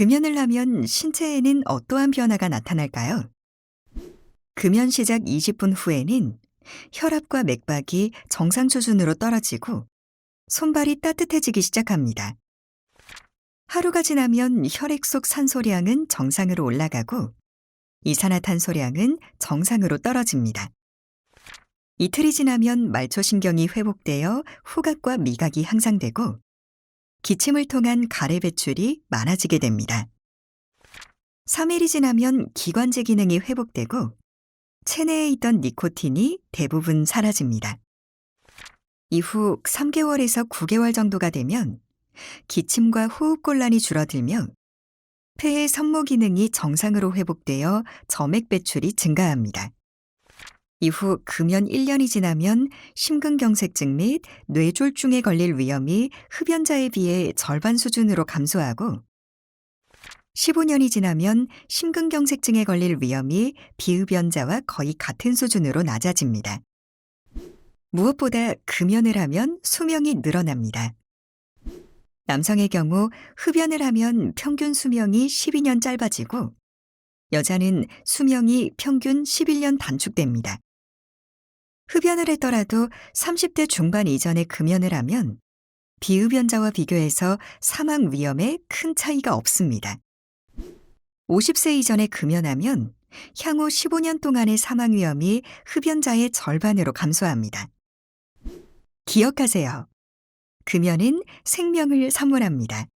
금연을 하면 신체에는 어떠한 변화가 나타날까요? 금연 시작 20분 후에는 혈압과 맥박이 정상 수준으로 떨어지고 손발이 따뜻해지기 시작합니다. 하루가 지나면 혈액 속 산소량은 정상으로 올라가고 이산화탄소량은 정상으로 떨어집니다. 이틀이 지나면 말초신경이 회복되어 후각과 미각이 향상되고 기침을 통한 가래 배출이 많아지게 됩니다. 3일이 지나면 기관지 기능이 회복되고 체내에 있던 니코틴이 대부분 사라집니다. 이후 3개월에서 9개월 정도가 되면 기침과 호흡곤란이 줄어들며 폐의 선모 기능이 정상으로 회복되어 점액 배출이 증가합니다. 이후 금연 1년이 지나면 심근경색증 및 뇌졸중에 걸릴 위험이 흡연자에 비해 절반 수준으로 감소하고 15년이 지나면 심근경색증에 걸릴 위험이 비흡연자와 거의 같은 수준으로 낮아집니다. 무엇보다 금연을 하면 수명이 늘어납니다. 남성의 경우 흡연을 하면 평균 수명이 12년 짧아지고 여자는 수명이 평균 11년 단축됩니다. 흡연을 했더라도 30대 중반 이전에 금연을 하면 비흡연자와 비교해서 사망 위험에 큰 차이가 없습니다. 50세 이전에 금연하면 향후 15년 동안의 사망 위험이 흡연자의 절반으로 감소합니다. 기억하세요. 금연은 생명을 선물합니다.